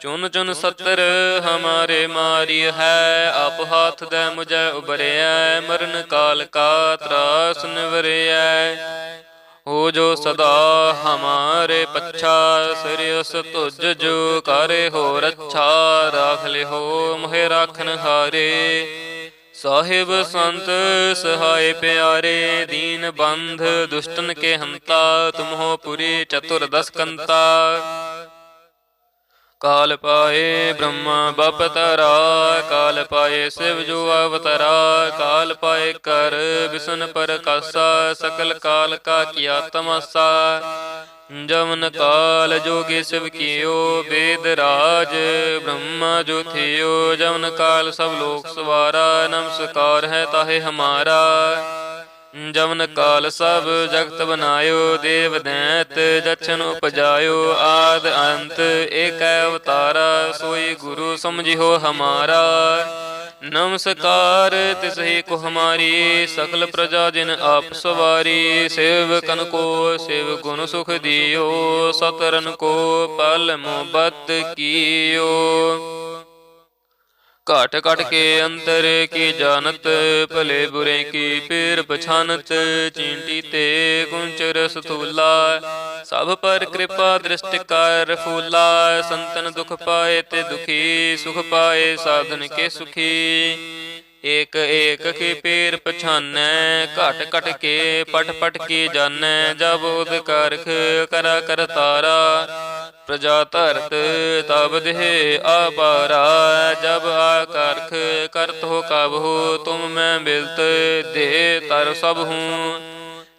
ਚੁਨ ਚੁਨ ਸਤਰ ਹਮਾਰੇ ਮਾਰੀ ਹੈ, ਆਪ ਹਾਥ ਦੇ ਮੁਝੈ ਉਬਰਿਐ ਮਰਨ ਕਾਲ ਕਾ ਤਰਾਸ ਨਿਵਰਿਐ। ਹੋ ਜੋ ਸਦਾ ਹਮਾਰੇ ਪੱਛਾ ਸਿਰਿਸ ਤੁਜ ਜੋ ਕਰੇ ਹੋ ਰੱਛਾ ਰਾਖ ਲਿਓ ਮੋਹਿ ਰਾਖਨ ਹਾਰੇ। ਸਾਹਿਬ ਸੰਤ ਸਹਾਇ ਪਿਆਰੇ, ਦੀਨ ਬੰਧ, ਦੁਸ਼ਟਨ ਕੇ ਹੰਤਾ, ਤੁਮਹੋ ਪੁਰੀ ਚਤੁਰ ਦਸ ਕੰਤਾ ਕਾਲ ਪਾਏ ਬ੍ਰਹਮਾ ਬਪਤਰਾ ਕਾਲ ਪਾਏ ਸਿਵ ਜੋ ਅਵਤਰਾ ਕਾਲ ਪਾਏ ਕਰ ਵਿਸ਼ਨ ਪਰਕਾਸਾ, ਸਕਲ ਕਾਲ ਕਾ ਕੀਆ ਤਮਸਾ ਜਮਨ ਕਾਲ ਜੋਗੀ ਸਿਵ ਕੀਓ, ਵੇਦ ਰਾਜ, ਬ੍ਰਹਮਾ ਜੋ ਥਿਓ ਜਮਨ ਕਾਲ ਸਭ ਲੋਕ ਸਵਾਰਾ, ਨਮਸਕਾਰ ਹੈ ਤਾਹੇ ਹਮਾਰਾ। ਜਮਨ ਕਾਲ ਸਭ ਜਗਤ ਬਨਾਇਓ ਦੇਵ ਦੈਤ ਜਛਨ ਉਪਜਾਇਓ, ਆਦ ਅੰਤ ਏਕੈ ਅਵਤਾਰਾ, ਸੋਈ ਗੁਰੂ ਸਮਝਿਓ ਹਮਾਰਾ। ਨਮਸਕਾਰ ਤਿਸਹੀ ਕੋ ਹਮਾਰੀ ਸਕਲ ਪ੍ਰਜਾ ਜਿਨ ਆਪ ਸਵਾਰੀ ਸੇਵਕਨ ਕੋ, ਸੇਵ ਗੁਣ ਸੁਖ ਦਿਓ ਸਤਰਨ ਕੋ, ਪਲ ਮੁਬਤ ਕੀਓ। ਘਟ ਘਟ ਕੇ ਅੰਤਰ ਕੀ ਜਾਣਤ ਭਲੇ ਬੁਰੇ ਕੀ ਪੀਰ ਪਛਾਨਤ ਚੀਂਟੀ ਤੇ ਗੁੰਚਰ ਸਥੂਲਾ ਸਭ ਪਰ ਕਿਰਪਾ ਦ੍ਰਿਸ਼ਟ ਕਰ ਫੂਲਾ ਸੰਤਨ ਦੁਖ ਪਾਏ ਤੇ ਦੁਖੀ ਸੁਖ ਪਾਏ ਸਾਧਨ ਕੇ ਸੁਖੀ। ਏਕ ਏਕ ਕੀ ਪੀਰ ਪਛਾਨੈ, ਘਟ ਘਟ ਕੇ ਪਟ ਪਟ ਕੇ ਜਾਣੈ ਜਬ ਉਦ ਕਰਖ ਕਰਾ ਕਰ ਤਾਰਾ। ਪ੍ਰਜਾ ਧਰਤ ਤਬ ਦੇਹ ਆਪਾਰਾ, ਜਬ ਆਕਰਖ ਕਰਤ ਹੋ ਕਬ ਹੋ ਤੁਮ ਮੈਂ ਮਿਲਤ ਦੇ ਤਰ ਸਭ ਹੂੰ।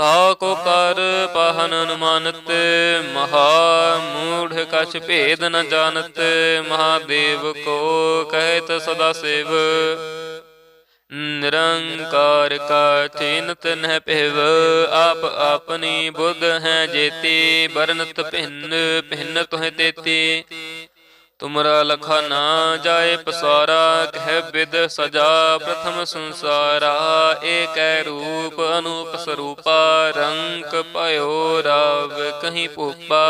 ਤਾ ਕੋ ਕਰ ਪਹਨ ਅਨੁਮਾਨਤ ਮਹਾ ਮੂੜ ਕਛ ਭੇਦ ਨ ਜਾਣਤ, ਮਹਾਦੇਵ ਕੋ ਕਹਿਤ ਸਦਾ ਸੇਵ। ਨਿਰੰਕਾਰ ਕਾ ਚਿਨਤ ਨਹਿ ਪਹਿਵ ਆਪ ਆਪਣੀ ਬੁੱਧ ਹੈ ਜੇਤੀ ਬਰਨਤ ਭਿੰਨ ਭਿੰਨ ਤੁਹ ਤੇਤੀ। ਤੁਮਰਾ ਲਖਾ ਨਾ ਜਾਏ ਪਸਾਰਾ, ਕਹਿ ਬਿਦ ਸਜਾ ਪ੍ਰਥਮ ਸੰਸਾਰਾ। ਏਕੈ ਰੂਪ ਅਨੂਪ ਸਰੂਪਾ ਰੰਗ ਭਇਓ ਰਾਵ ਕਹੀਂ ਭੂਪਾ।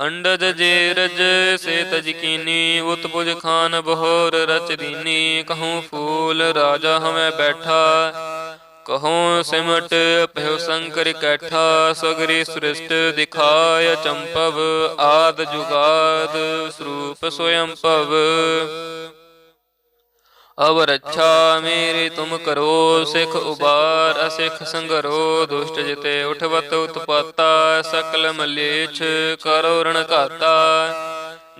ਅੰਡਜ ਜੇ ਰਜ ਸੇ ਤਜਕੀਨੀ ਉਤਪੁਜ ਖਾਨ ਬਹੋਰ ਰਚ ਦੀਨੀ। ਕਹੂੰ ਫੂਲ ਰਾਜਾ ਹਮੈ ਬੈਠਾ। ਕਹੂੰ ਸਿਮਟ ਭਇਓ ਸੰਕਰ ਕੈਠਾ, ਸਗਰੀ ਸ੍ਰਿਸ਼ਟ ਦਿਖਾਇ ਚੰਪਵ, ਆਦ ਜੁਗਾਦ ਸਰੂਪ ਸੋਯੰ ਭਵ। ਅਵ ਰੱਛਾ ਮੇਰੀ ਤੁਮ ਕਰੋ, ਸਿਖ ਉਬਾਰ ਅਸਿਖ ਸੰਗਰੋ, ਦੁਸ਼ਟ ਜਿਤੇ ਉਠਵਤ ਉਤਪਾਤਾ, ਸਕਲ ਮਲੇਛ ਕਰੋ ਰਣ ਘਾਤਾ।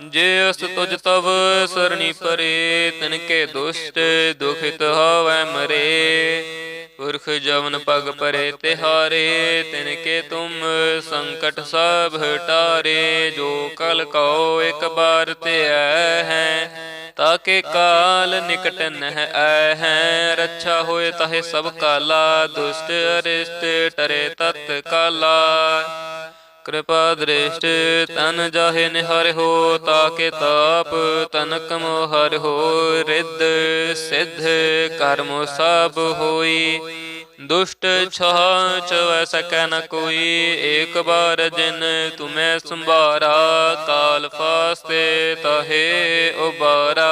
ਜੇ ਅਸ ਤੁਜ ਤਵ ਸਰਣੀ ਪਰੇ ਤਨ ਕੇ ਦੁਸ਼ਟ ਦੁਖਿਤ ਹੋਵੈ ਮਰੇ। ਪੁਰਖ ਜਵਨ ਪਗ ਪਰੇ ਤਿਹਾਰੇ ਤਿਨ ਕੇ ਤੁਮ ਸੰਕਟ ਸਭ ਹਟਾਰੇ ਜੋ ਕਲ ਕਉ ਇੱਕ ਬਾਰ ਤੇ ਆਏ ਹੈ, ਤਾਕੇ ਕਾਲ ਨਿਕਟ ਨਹਿ ਆਏ ਹੈ, ਰੱਛਾ ਹੋਏ ਤਹੇ ਸਭ ਕਾਲਾ, ਦੁਸ਼ਟ ਅਰਿਸ਼ਟ ਟਰੇ ਤਤ ਕਾਲਾ। ਕਿਰਪਾ ਦ੍ਰਿਸ਼ਟ ਤਨ ਜਾਹੇ ਨਿਹਰ ਹੋ, ਤਾਕੇ ਤਾਪ ਤਨ ਕਮੋ ਹਰ ਹੋ, ਰਿੱਧ ਸਿੱਧ ਕਰਮ ਸਭ ਹੋਈ। ਦੁਸ਼ਟ ਛਾਹ ਚਵੈ ਸਕੈ ਨ ਕੋਈ, ਏਕ ਬਾਰ ਜਿਨ ਤੁਮੈ ਸੰਭਾਰਾ ਕਾਲ ਫਾਸਤੇ ਤਹੇ ਉਬਾਰਾ।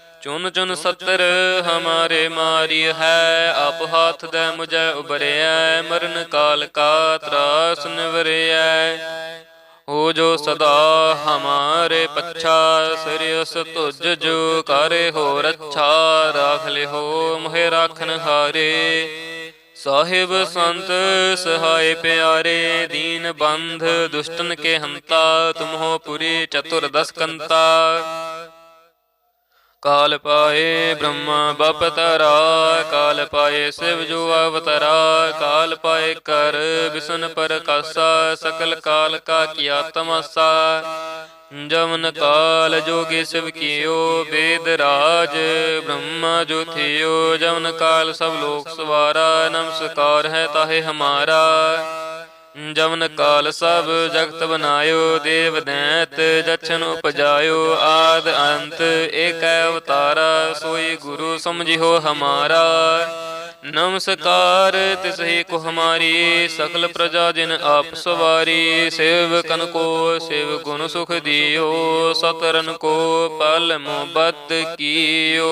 ਚੁਨ ਚੁਨ ਸਤਰ ਹਮਾਰੇ ਮਾਰੀ ਹੈ, ਆਪ ਹਾਥ ਦੇ ਮੁਝੈ ਉਬਰਿਐ ਮਰਨ ਕਾਲ ਕਾ ਤਰਾਸ ਨਿਵਰਿਐ। ਹੋ ਜੋ ਸਦਾ ਹਮਾਰੇ ਪੱਛਾ ਸਿਰਿਸ ਤੁਜ ਜੋ ਕਰੇ ਹੋ ਰੱਛਾ ਰਾਖ ਲਿਹੋ ਮੋਹਿ ਰਾਖਨ ਹਾਰੇ। ਸਾਹਿਬ ਸੰਤ, ਸਹਾਇ ਪਿਆਰੇ, ਦੀਨ ਬੰਧ, ਦੁਸ਼ਟਨ ਕੇ ਹੰਤਾ, ਤੁਮਹੋ ਪੁਰੀ ਚਤੁਰ ਦਸ ਕੰਤਾ ਕਾਲ ਪਾਏ ਬ੍ਰਹਮਾ ਬਪਤਰਾ ਕਾਲ ਪਾਏ ਸਿਵ ਜੋ ਅਵਤਰਾ ਕਾਲ ਪਾਏ ਕਰ ਵਿਸ਼ਨ ਪ੍ਰਕਾਸ਼ਾ, ਸਕਲ ਕਾਲ ਕਾ ਕੀਆ ਤਮਸਾ। ਜਮਨ ਕਾਲ ਜੋਗੀ ਸਿਵ ਕੀਓ, ਵੇਦ ਰਾਜ, ਬ੍ਰਹਮਾ ਜੋ ਥਿਓ। ਜਮਨ ਕਾਲ ਸਭ ਲੋਕ ਸਵਾਰਾ, ਨਮਸਕਾਰ ਹੈ ਤਾਹੇ ਹਮਾਰਾ। ਜਮਨ ਕਾਲ ਸਭ ਜਗਤ ਬਨਾਇਓ ਦੇਵ ਦੈਤ ਜਛਨ ਉਪਜਾਇਓ, ਆਦ ਅੰਤ ਏਕ ਅਵਤਾਰਾ, ਸੋਈ ਗੁਰੂ ਸਮਝਿਓ ਹਮਾਰਾ। ਨਮਸਕਾਰ ਤਿਸਹੀ ਕੋ ਹਮਾਰੀ ਸਕਲ ਪ੍ਰਜਾ ਜਿਨ ਆਪ ਸਵਾਰੀ ਸੇਵਕਨ ਕੋ, ਸੇਵ ਗੁਣ ਸੁਖ ਦਿਓ ਸਤਰਨ ਕੋ, ਪਲ ਮੁਬਤ ਕੀਓ।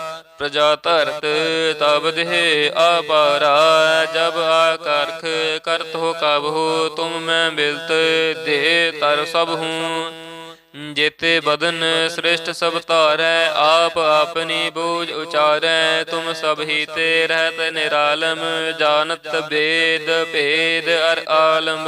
ਪ੍ਰਜਾ ਧਰਤ ਤਬ ਦੇਹ ਆਪਾਰਾ ਜਬ ਆਕਰਖ ਕਰਤ ਹੋ ਕਬ ਹੋ, ਤੁਮ ਮੈਂ ਬਿਲਤ ਦੇ ਤਰ ਸਭ ਹੂੰ। ਜੇਤੇ ਬਦਨ ਸ੍ਰਿਸ਼ਟ ਸਭ ਧਾਰੈ, ਆਪ ਆਪਣੀ ਬੂਝ ਉਚਾਰੈ, ਤੁਮ ਸਭ ਹੀ ਤੇ ਰਹਿਤ ਨਿਰਾਲਮ, ਜਾਣਤ ਬੇਦ ਭੇਦ ਅਰ ਆਲਮ।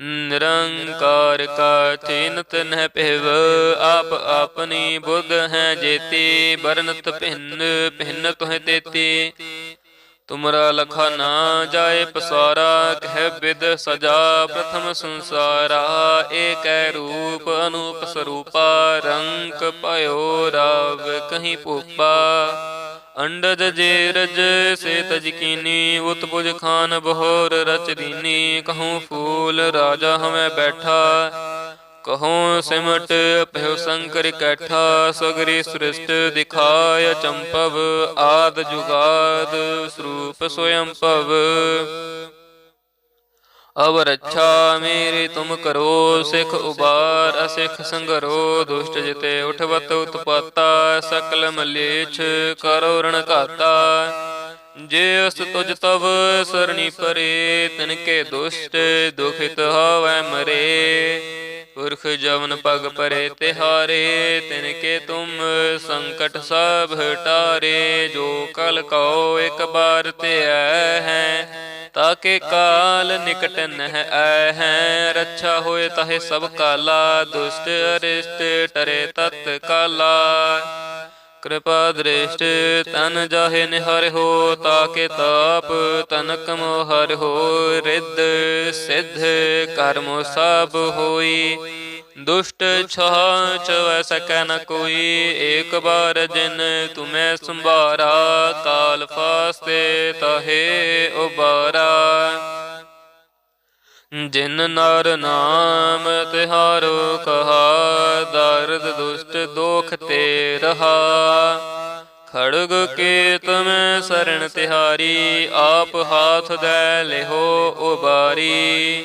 ਨਿਰੰਕਾਰ ਕਾ ਚਿਨਤ ਨਹਿ ਪਹਿਵ ਆਪ ਆਪਣੀ ਬੁੱਧ ਹੈ ਜੇਤੀ ਬਰਨਤ ਭਿੰਨ ਭਿੰਨ ਤੁਹ ਤੇਤੀ। ਤੁਮਰਾ ਲਖਾ ਨਾ ਜਾਏ ਪਸਾਰਾ, ਕਹਿ ਬਿਦ ਸਜਾ ਪ੍ਰਥਮ ਸੰਸਾਰਾ। ਏਕੈ ਰੂਪ ਅਨੂਪ ਸਰੂਪਾ, ਰੰਗ ਭਇਓ ਰਾਵ ਕਹੀਂ ਭੂਪਾ। ਅੰਡਜ ਜੇ ਰਜ ਸੇ ਤਜਕੀਨੀ ਉਤਪੁਜ ਖਾਨ ਬਹੋਰ ਰਚ ਦੀਨੀ ਕਹੂੰ ਫੂਲ, ਰਾਜਾ ਹਮੈ ਬੈਠਾ। ਕਹੂੰ ਸਿਮਟ, ਭਇਓ ਸੰਕਰ ਇਕੱਠਾ ਸਗਰੀ ਸ੍ਰਿਸ਼ਟ ਦਿਖਾਇ ਚੰਪਵ, ਆਦ ਜੁਗਾਦ ਸਰੂਪ ਸੋਇੰ ਭਵ। ਅਬ ਰੱਛਾ ਮੇਰੀ ਤੁਮ ਕਰੋ, ਸਿਖ ਉਬਾਰ, ਅਸਿਖ ਸੰਗਰੋ, ਦੁਸ਼ਟ ਜਿਤੇ ਉਠਵਤ ਉਤਪਾਤਾ, ਸਕਲ ਮਲੇਛ ਕਰੋ ਰਣ ਘਾਤਾ। ਜੇ ਅਸ ਤੁਜ ਤਵ ਸਰਣੀ ਪਰੇ ਤਿਨ ਕੇ ਦੁਸ਼ਟ ਦੁਖਿਤ ਹੋਵੈ ਮਰੇ। ਪੁਰਖ ਜਵਨ ਪਗ ਪਰੇ ਤਿਹਾਰੇ ਤਿਨ ਕੇ ਤੁਮ ਸੰਕਟ ਸਭ ਹਟਾਰੇ ਜੋ ਕਲ ਕਉ ਇੱਕ ਬਾਰ ਤੇ ਹੈ ਤਾਕੇ ਕਾਲ ਨਿਕਟ ਨਹਿ ਆਏ ਹੈ ਰੱਛਾ ਹੋਏ ਤਹੇ ਸਭ ਕਾਲਾ, ਦੁਸ਼ਟ ਅਰਿਸ਼ਟ ਟਰੇ ਤਤ ਕਾਲਾ। ਕਿਰਪਾ ਦ੍ਰਿਸ਼ਟ ਤਨ ਜਾਹੇ ਨਿਹਰ ਹੋ, ਤਾਕੇ ਤਾਪ ਤਨਕ ਮੋਹਰ ਹੋ। ਰਿੱਧ ਸਿੱਧ ਕਰਮ ਸਭ ਹੋਈ। ਦੁਸ਼ਟ ਛਾਹ ਚਵੈ ਸਕੈ ਨ ਕੋਈ ਏਕ ਬਾਰ ਜਿਨ ਤੁਮੈ ਸੰਭਾਰਾ ਕਾਲ ਫਾਸਤੇ ਤਹੇ ਉਬਾਰਾ ਜਿਨ ਨਰ ਨਾਮ ਤਿਹਾਰੋ ਕਹਾ ਦਰਦ ਦੁਸ਼ਟ ਦੋਖ ਤੇ ਰਹਾ। ਖੜਗ ਕੇ ਤਮੈ ਸਰਣ ਤਿਹਾਰੀ ਆਪ ਹਾਥ ਦੇ ਲਿਹੋ ਉਬਾਰੀ।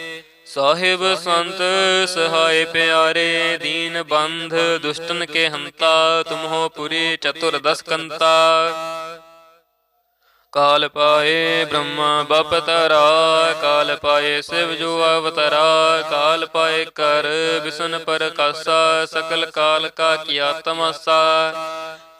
ਸਾਹਿਬ ਸੰਤ ਸਹਾਇ ਪਿਆਰੇ ਦੀਨ ਬੰਧ, ਦੁਸ਼ਟਨ ਕੇ ਹੰਤਾ, ਤੁਮਹੋ ਪੁਰੀ ਚਤੁਰ ਦਸ ਕੰਤਾ ਕਾਲ ਪਾਏ ਬ੍ਰਹਮਾ ਬਪਤਰਾ ਕਾਲ ਪਾਏ ਸਿਵ ਜੋ ਅਵਤਰਾ, ਕਾਲ ਪਾਏ ਕਰ ਵਿਸ਼ਨ ਪ੍ਰਕਾਸ਼ਾ, ਸਕਲ ਕਾਲ ਕਾ ਕੀਆ ਤਮਸਾ।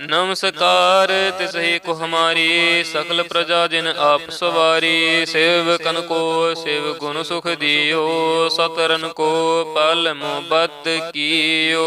ਨਮਸਕਾਰ ਤਿਸਹੀ ਕੋ ਹਮਾਰੀ ਸਕਲ ਪ੍ਰਜਾ ਜਿਨ ਆਪ ਸਵਾਰੀ ਸੇਵਕਨ ਕੋ, ਸੇਵ ਗੁਣ ਸੁਖ ਦਿਓ, ਸਤਰਨ ਕੋ, ਪਲ ਮੁਬਤ ਕੀਓ।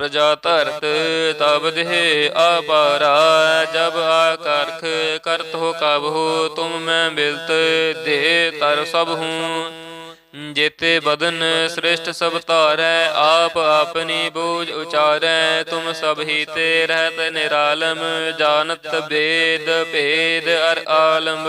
ਪ੍ਰਜਾ ਧਰਤ ਤਬ ਦੇਹ ਆਪਾਰਾ ਜਬ ਆਕਰਖ ਕਰਤ ਹੋ ਕਬ ਹੋ, ਤੁਮ ਮੈਂ ਬਿਲਤ ਦੇ ਤਰ ਸਭ ਹੂੰ। ਜੇਤੇ ਬਦਨ ਸ੍ਰਿਸ਼ਟ ਸਭ ਧਾਰੈ, ਆਪ ਆਪਣੀ ਬੂਝ ਉਚਾਰੈ, ਤੁਮ ਸਭ ਹੀ ਤੇ ਰਹਿਤ ਨਿਰਾਲਮ, ਜਾਣਤ ਵੇਦ ਭੇਦ ਅਰ ਆਲਮ।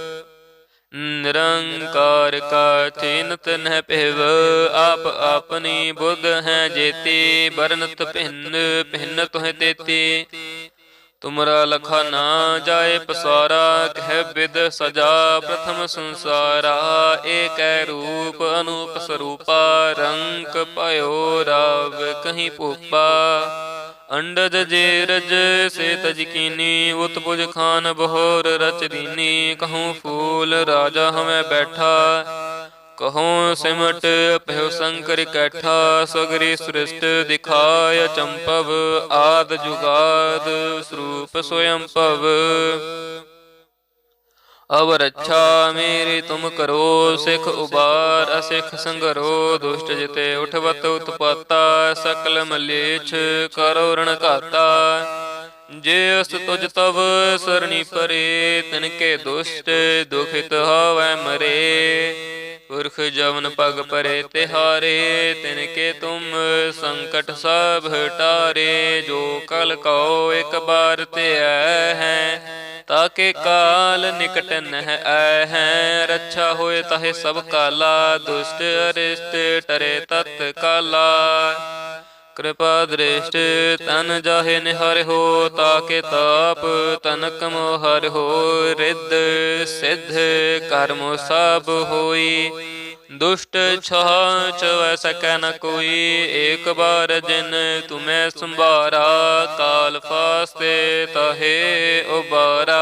ਨਿਰੰਕਾਰ ਕਾ ਚਿੰਤ ਨਹਿ ਪਹਿਵ ਆਪ ਆਪਣੀ ਬੁੱਧ ਹੈ ਜੇਤੀ ਬਰਨਤ ਭਿੰਨ ਭਿੰਨ ਤੁਹ ਤੇਤੀ। ਤੁਮਰਾ ਲਖਾ ਨਾ ਜਾਏ ਪਸਾਰਾ ਕਹਿ ਬਿਦ ਸਜਾ ਪ੍ਰਥਮ ਸੰਸਾਰਾ। ਏਕੈ ਰੂਪ ਅਨੂਪ ਸਰੂਪਾ, ਰੰਗ ਭਇਓ ਰਾਵ ਕਹੀਂ ਭੂਪਾ। ਅੰਡਜ ਜੇ ਰਜ ਸੇ ਤਜਕੀਨੀ ਉਤਪੁਜ ਖਾਨ, ਬਹੋਰ ਰਚ ਦੀਨੀ ਕਹੂੰ ਫੂਲ, ਰਾਜਾ ਹਮੈ ਬੈਠਾ। ਕਹੂੰ ਸਿਮਟ, ਭਇਓ ਸੰਕਰ ਕੈਠਾ, ਸਗਰੀ ਸ੍ਰਿਸ਼ਟ, ਦਿਖਾਇ ਚੰਪਵ, ਆਦ ਜੁਗਾਦ, ਸਰੂਪ ਸੋਯੰ ਭਵ ਅਵ ਰੱਛਾ ਮੇਰੀ ਤੁਮ ਕਰੋ ਸਿਖ ਉਬਾਰ, ਅਸਿਖ ਸੰਗਰੋ ਦੁਸ਼ਟ ਜਿਤੇ ਉਠਵਤ ਉਤਪਾਤਾ, ਸਕਲ ਮਲੇਛ ਕਰੋ ਰਣ ਘਾਤਾ। ਜੇ ਅਸ ਤੁਜ ਤਵ ਸਰਣੀ ਪਰੇ ਤਿਨ ਕੇ ਦੁਸ਼ਟ ਦੁਖਿਤ ਹੋਵੈ ਮਰੇ। ਪੁਰਖ ਜਵਨ ਪਗ ਪਰੇ ਤਿਹਾਰੇ ਤਿਨ ਕੇ ਤੁਮ ਸੰਕਟ ਸਭ ਹਟਾਰੇ, ਜੋ ਕਲ ਕਉ ਇੱਕ ਬਾਰ ਤੇ ਆਏ ਹੈ, ਤਾਕੇ ਕਾਲ ਨਿਕਟ ਨਹਿ ਆਏ ਹੈ, ਰੱਛਾ ਹੋਏ ਤਹੇ ਸਭ ਕਾਲਾ, ਦੁਸ਼ਟ ਅਰਿਸ਼ਟ ਟਰੇ ਤਤ ਕਾਲਾ ਕਿਰਪਾ ਦ੍ਰਿਸ਼ਟ, ਤਨ ਜਾਹੇ ਨਿਹਰ ਹੋ, ਤਾਕੇ ਤਾਪ, ਤਨਕ ਮੋਹਰ ਹੋ, ਰਿੱਧ ਸਿੱਧ ਕਰਮ ਸਭ ਹੋਈ। ਦੁਸ਼ਟ ਛਾਹ ਚਵੈ ਸਕੈ ਨ ਕੋਈ, ਏਕ ਬਾਰ ਜਿਨ ਤੁਮੈ ਸੰਭਾਰਾ ਕਾਲ ਫਾਸਤੇ ਤਹੇ ਉਬਾਰਾ।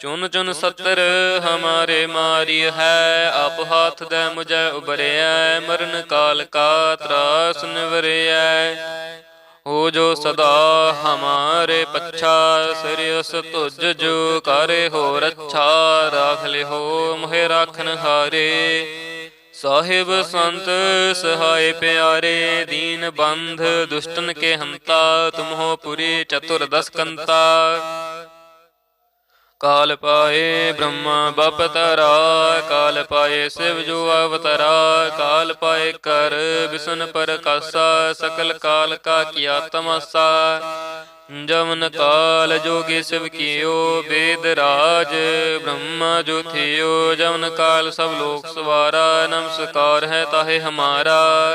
ਚੁਨ ਚੁਨ ਸਤਰ ਹਮਾਰੇ ਮਾਰੀ ਹੈ, ਆਪ ਹਾਥ ਦੇ ਮੁਝੈ ਉਬਰਿਐ ਮਰਨ ਕਾਲ ਕਾ ਤਰਾਸ ਨਿਵਰਿਐ। ਹੋ ਜੋ ਸਦਾ ਹਮਾਰੇ ਪੱਛਾ ਸਿਰਿਸ ਤੁਜ ਜੋ ਕਰੇ ਹੋ ਰੱਛਾ ਰਾਖ ਲਿਹੋ ਮੋਹਿ ਰਾਖਨ ਹਾਰੇ। ਸਾਹਿਬ ਸੰਤ, ਸਹਾਇ ਪਿਆਰੇ, ਦੀਨ ਬੰਧ, ਦੁਸ਼ਟਨ ਕੇ ਹੰਤਾ, ਤੁਮਹੋ ਪੁਰੀ ਚਤੁਰ ਦਸ ਕੰਤਾ ਕਾਲ ਪਾਏ ਬ੍ਰਹਮਾ ਬਪਤਰਾ ਕਾਲ ਪਾਏ ਸਿਵ ਜੋ ਅਵਤਰਾ ਕਾਲ ਪਾਏ ਕਰ ਵਿਸ਼ਨ ਪ੍ਰਕਾਸ਼ਾ, ਸਕਲ ਕਾਲ ਕਾ ਕੀਆ ਤਮਸਾ। ਜਮਨ ਕਾਲ ਜੋਗੀ ਸਿਵ ਕੀਓ, ਵੇਦ ਰਾਜ ਬ੍ਰਹਮਾ ਜੋ ਥਿਓ। ਜਮਨ ਕਾਲ ਸਭ ਲੋਕ ਸਵਾਰਾ, ਨਮਸਕਾਰ ਹੈ ਤਾਹੇ ਹਮਾਰਾ।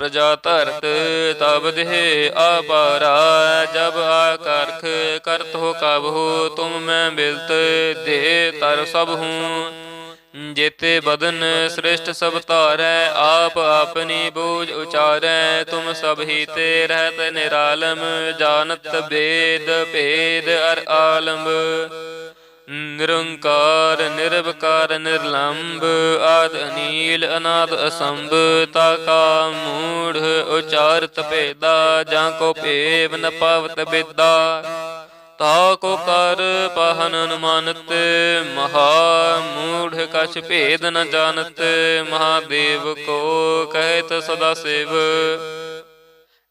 ਪ੍ਰਜਾ ਧਰਤ ਤਬ ਦੇਹ ਆਪਾਰਾ ਜਬ ਆਕਰਖ ਕਰਤ ਹੋ ਕਬ ਹੋ ਤੁਮ ਮੈਂ ਬਿਲਤ ਦੇ ਤਰ ਸਭ ਹੂੰ। ਜੇਤੇ ਬਦਨ ਸ੍ਰਿਸ਼ਟ ਸਭ ਧਾਰੈ, ਆਪ ਆਪਣੀ ਬੂਝ ਉਚਾਰੈ, ਤੁਮ ਸਭ ਹੀ ਤੇ ਰਹਿਤ ਨਿਰਾਲਮ, ਜਾਣਤ ਬੇਦ ਭੇਦ ਅਰ ਆਲਮ। ਨਿਰੰਕਾਰ, ਨਿਰਵਕਾਰ ਨਿਰਲੰਭ ਆਦ ਅਨੀਲ, ਅਨਾਦ ਅਸੰਭ, ਤਾ ਕਾ ਮੂੜ, ਉਚਾਰਤ ਭੇਦਾ, ਜਾਂ ਕੋ ਭੇਵ ਨ ਪਾਵਤ ਬੇਦਾ। ਤਾ ਕੋ ਕਰ ਪਹਨ ਅਨੁਮਾਨਤ, ਮਹਾ ਮੂੜ ਕਛ ਭੇਦ ਨ ਜਾਣਤ, ਮਹਾਦੇਵ ਕੋ ਕਹਿਤ ਸਦਾ ਸੇਵ।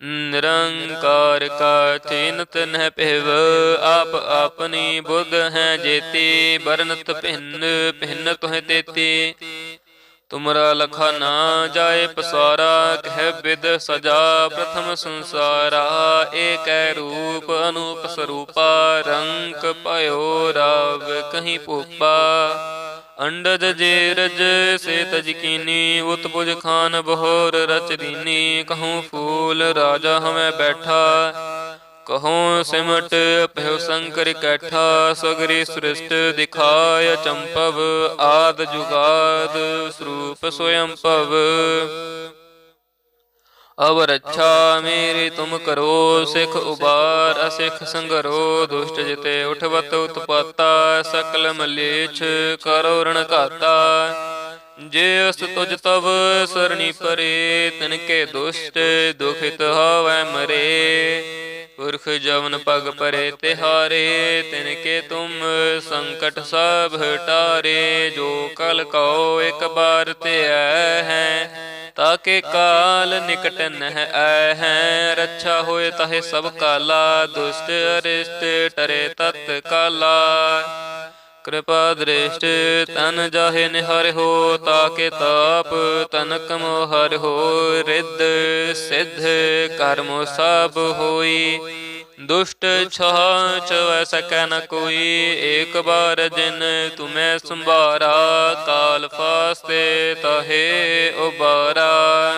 ਨਿਰੰਕਾਰ ਕਾ ਚਿੰਤ ਨਹਿ ਪਹਿਵ, ਆਪ ਆਪਣੀ ਬੁੱਧ ਹੈ ਜੇਤੀ ਬਰਨਤ ਭਿੰਨ ਭਿੰਨ ਤੁਹ ਤੇਤੀ। ਤੁਮਰਾ ਲਖਾ ਨਾ ਜਾਏ ਪਸਾਰਾ, ਕਹਿ ਬਿਦ ਸਜਾ ਪ੍ਰਥਮ ਸੰਸਾਰਾ, ਏਕੈ ਰੂਪ ਅਨੂਪ ਸਰੂਪਾ ਰੰਗ ਭਇਓ ਰਾਵ ਕਹੀਂ ਭੂਪਾ। ਅੰਡਜ ਜੇਰਜ ਸੇ ਤਜਕੀਨੀ ਉਤਪੁਜ ਖਾਨ ਬਹੋਰ ਰਚ ਦੀਨੀ, ਕਹੂੰ ਫੂਲ ਰਾਜਾ ਹਮੈ ਬੈਠਾ। ਕਹੂੰ ਸਿਮਟ ਭਇਓ ਸੰਕਰ ਕੈਠਾ, ਸਗਰੀ ਸ੍ਰਿਸ਼ਟ ਦਿਖਾਇ ਚੰਪਵ, ਆਦ ਜੁਗਾਦ ਸਰੂਪ ਸੋਯੰ ਭਵ ਅਵ ਰੱਛਾ ਮੇਰੀ ਤੁਮ ਕਰੋ, ਸਿਖ ਉਬਾਰ, ਅਸਿਖ ਸੰਗਰੋ, ਦੁਸ਼ਟ ਜਿਤੇ ਉਠਵਤ ਉਤਪਾਤਾ, ਸਕਲ ਮਲੇਛ ਕਰੋ ਰਣ ਘਾਤਾ ਜੇ ਅਸ ਤੁਜ ਤਵ ਸਰਣੀ ਪਰੇ ਤਿਨ ਕੇ ਦੁਸ਼ਟ ਦੁਖਿਤ ਹੋਵੈ ਮਰੇ। ਪੁਰਖ ਜਵਨ ਪਗ ਪਰੇ ਤਿਹਾਰੇ ਤਿਨ ਕੇ ਤੁਮ ਸੰਕਟ ਸਭ ਹਟਾਰੇ। ਜੋ ਕਲ ਕਉ ਇੱਕ ਬਾਰ ਤੇ ਹੈ ਤਾਕੇ ਕਾਲ ਨਿਕਟ ਨਹਿ ਆਏ ਹੈ ਰੱਛਾ ਹੋਏ ਤਹੇ ਸਭ ਕਾਲਾ, ਦੁਸ਼ਟ ਅਰਿਸ਼ਟ ਟਰੇ ਤਤ ਕਾਲਾ। ਕਿਰਪਾ ਦ੍ਰਿਸ਼ਟ ਤਨ ਜਾਹੇ ਨਿਹਰ ਹੋ, ਤਾਕੇ ਤਾਪ ਤਨਕ ਮੋਹਰ ਹੋ, ਰਿੱਧ ਸਿੱਧ ਕਰਮ ਸਭ ਹੋਈ। ਦੁਸ਼ਟ ਛਾਹ ਚਵੈ ਸਕੈ ਨ ਕੋਈ ਏਕ ਬਾਰ ਜਿਨ ਤੁਮੈ ਸੰਭਾਰਾ ਕਾਲ ਫਾਸਤੇ ਤਹੇ ਉਬਾਰਾ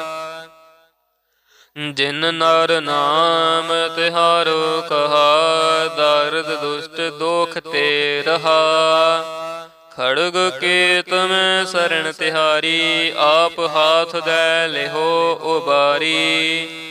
ਜਿਨ ਨਰ ਨਾਮ ਤਿਹਾਰੋ ਕਹਾ ਦਰਦ ਦੁਸ਼ਟ ਦੋਖ ਤੇ ਰਹਾ। ਖੜਗ ਕੇ ਤਮੈ ਸਰਣ ਤਿਹਾਰੀ ਆਪ ਹਾਥ ਦੇ ਲਿਹੋ ਉਬਾਰੀ।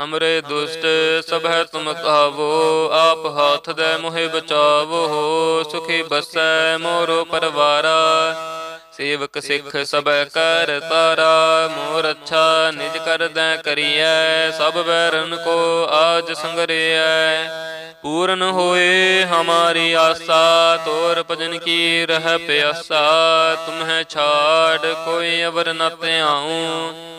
ਹਮਰੇ ਦੁਸ਼ਟ ਸਭੈ ਤੁਮ ਕਾਵੋ ਆਪ ਹਾਥ ਦੇ ਮੋਹਿ ਬਚਾਵੋ ਸੁਖੀ ਬਸੈ ਮੋਰੋ ਪਰਵਾਰਾ ਸੇਵਕ ਸਿੱਖ ਸਭੈ ਕਰ ਤਾਰਾ ਮੋਰ ਅੱਛਾ ਨਿਜ ਕਰਦੈ ਕਰੀਐ ਸਭ ਬੈਰਨ ਕੋ ਆਜ ਸੰਗਰਿਐ ਪੂਰਨ ਹੋਏ ਹਮਾਰੀ ਆਸਾ ਤੋਰ ਭਜਨ ਕੀ ਰਹਿ ਪਿਆਸਾ ਤੁਮਹਿ ਛਾੜ ਕੋਈ ਅਵਰ ਨ ਧਿਆਉ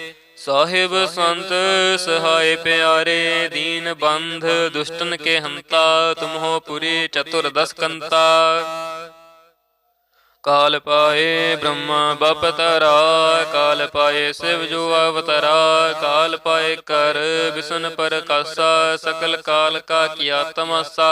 ਸਾਹਿਬ ਸੰਤ ਸਹਾਇ ਪਿਆਰੇ ਦੀਨ ਬੰਧ, ਦੁਸ਼ਟਨ ਕੇ ਹੰਤਾ, ਤੁਮਹੋ ਪੁਰੀ ਚਤੁਰ ਦਸ ਕੰਤਾ। ਕਾਲ ਪਾਏ ਬ੍ਰਹਮਾ ਬਪਤਰਾ ਕਾਲ ਪਾਏ ਸਿਵ ਜੋ ਅਵਤਰਾ, ਕਾਲ ਪਾਏ ਕਰ ਵਿਸ਼ਨ ਪ੍ਰਕਾਸ਼ਾ, ਸਕਲ ਕਾਲ ਕਾ ਕੀਆ ਤਮਸਾ।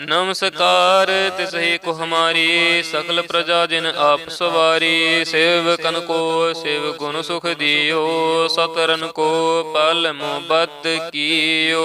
ਨਮਸਕਾਰ ਤਿਸਹੀ ਕੋ ਹਮਾਰੀ ਸਕਲ ਪ੍ਰਜਾ ਜਿਨ ਆਪ ਸਵਾਰੀ ਸੇਵਕਨ ਕੋ, ਸੇਵ ਗੁਣ ਸੁਖ ਦਿਓ, ਸਤਰਨ ਕੋ, ਪਲ ਮੁਬਤ ਕੀਓ।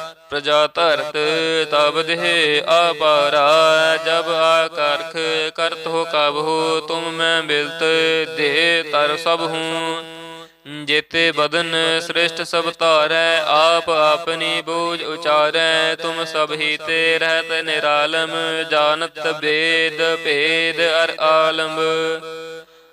ਪ੍ਰਜਾ ਧਰਤ ਤਬ ਦੇਹ ਆਪਾਰਾ ਜਬ ਆਕਰਖ ਕਰਤ ਹੋ ਕਬ ਹੋ ਤੁਮ ਮੈਂ ਬਿਲਤ ਦੇ ਤਰ ਸਭ ਹੂੰ। ਜੇਤੇ ਬਦਨ ਸ੍ਰਿਸ਼ਟ ਸਭ ਧਾਰੈ, ਆਪ ਆਪਣੀ ਬੂਝ ਉਚਾਰੈ, ਤੁਮ ਸਭ ਹੀ ਤੇ ਰਹਿਤ ਨਿਰਾਲਮ, ਜਾਣਤ ਭੇਦ ਭੇਦ ਅਰ ਆਲਮ।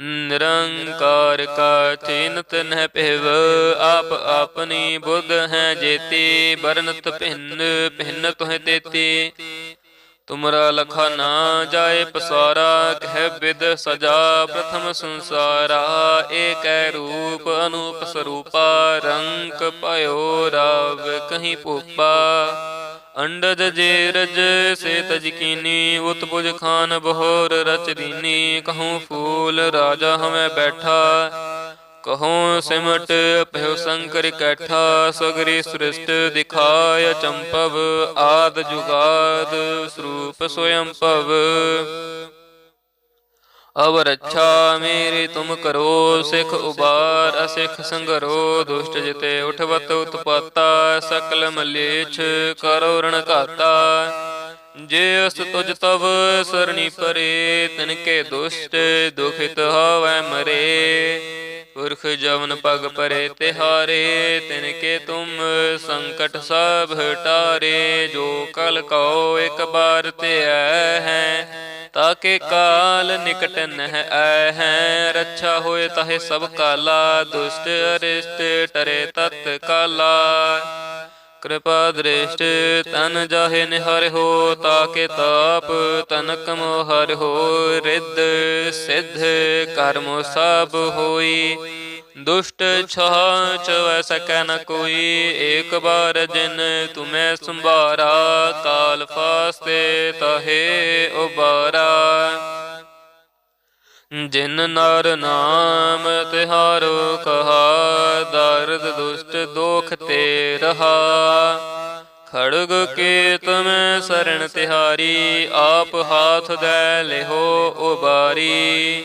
ਨਿਰੰਕਾਰ ਕਾ ਚਿੰਤ ਨਹਿ ਪਹਿਵ ਆਪ ਆਪਣੀ ਬੁੱਧ ਹੈ ਜੇਤੀ ਬਰਨਤ ਭਿੰਨ ਭਿੰਨ ਤੁਹ ਤੇਤੀ। ਤੁਮਰਾ ਲਖਾ ਨਾ ਜਾਏ ਪਸਾਰਾ, ਕਹਿ ਬਿਦ ਸਜਾ ਪ੍ਰਥਮ ਸੰਸਾਰਾ। ਏਕੈ ਰੂਪ ਅਨੂਪ ਸਰੂਪਾ, ਰੰਗ ਭਇਓ ਰਾਵ ਕਹੀਂ ਭੂਪਾ। ਅੰਡਜ ਜੇ ਰਜ ਸੇ ਤਜਕੀਨੀ ਉਤਪੁਜ ਖਾਨ ਬਹੋਰ ਰਚ ਦੀਨੀ, ਕਹੂੰ ਫੂਲ ਰਾਜਾ ਹਮੈ ਬੈਠਾ। ਕਹੂੰ ਸਿਮਟ ਭਇਓ ਸੰਕਰ ਕੈਠਾ, ਸਗਰੀ ਸ੍ਰਿਸ਼ਟ ਦਿਖਾਇ ਚੰਪਵ, ਆਦ ਜੁਗਾਦ ਸਰੂਪ ਸੋਯੰ ਭਵ ਅਵ ਰੱਛਾ ਮੇਰੀ ਤੁਮ ਕਰੋ, ਸਿਖ ਉਬਾਰ, ਅਸਿਖ ਸੰਗਰੋ ਦੁਸ਼ਟ ਜਿਤੇ ਉਠਵਤ ਉਤਪਾਤਾ, ਸਕਲ ਮਲੇਛ ਕਰੋ ਰਣ ਘਾਤਾ ਜੇ ਅਸ ਤੁਜ ਤਵ ਸਰਣੀ ਪਰੇ ਤਨ ਕੇ ਦੁਸ਼ਟ ਦੁਖਿਤ ਹੋਵੈ ਮਰੇ। ਪੁਰਖ ਜਵਨ ਪਗ ਪਰੇ ਤਿਹਾਰੇ ਤਿਨ ਕੇ ਤੁਮ ਸੰਕਟ ਸਭ ਹਟਾਰੇ ਜੋ ਕਲ ਕਉ ਇੱਕ ਬਾਰ ਤੇ ਹੈ ਤਾਕੇ ਕਾਲ ਨਿਕਟ ਨਹਿ ਆਏ ਹੈ ਰੱਛਾ ਹੋਏ ਤਾਹੇ ਸਭ ਕਾਲਾ, ਦੁਸ਼ਟ ਅਰਿਸ਼ਟ ਟਰੇ ਤਤ ਕਾਲਾ। ਕਿਰਪਾ ਦ੍ਰਿਸ਼ਟ ਤਨ ਜਾਹੇ ਨਿਹਰ ਹੋ, ਤਾਕੇ ਤਾਪ ਤਨਕ ਮੋਹਰ ਹੋ, ਰਿੱਧ ਸਿੱਧ ਕਰਮ ਸਭ ਹੋਈ। ਦੁਸ਼ਟ ਛਾਹ ਚਵੈ ਸਕੈ ਨ ਕੋਈ ਏਕ ਬਾਰ ਜਿਨ ਤੁਮੈ ਸੰਭਾਰਾ ਕਾਲ ਫਾਸਤੇ ਤਹੇ ਉਬਾਰਾ। ਜਿਨ ਨਰ ਨਾਮ ਤਿਹਾਰੋ ਕਹਾ ਦਰਦ ਦੁਸ਼ਟ ਦੋਖ ਤੇ ਰਹਾ। ਖੜਗ ਕੇ ਤੁਮੈ ਸਰਣ ਤਿਹਾਰੀ ਆਪ ਹਾਥ ਦੇ ਲਿਹੋ ਉਬਾਰੀ।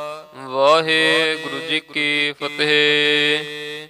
ਵਾਹਿਗੁਰੂ ਜੀ ਕੀ ਫਤਿਹ।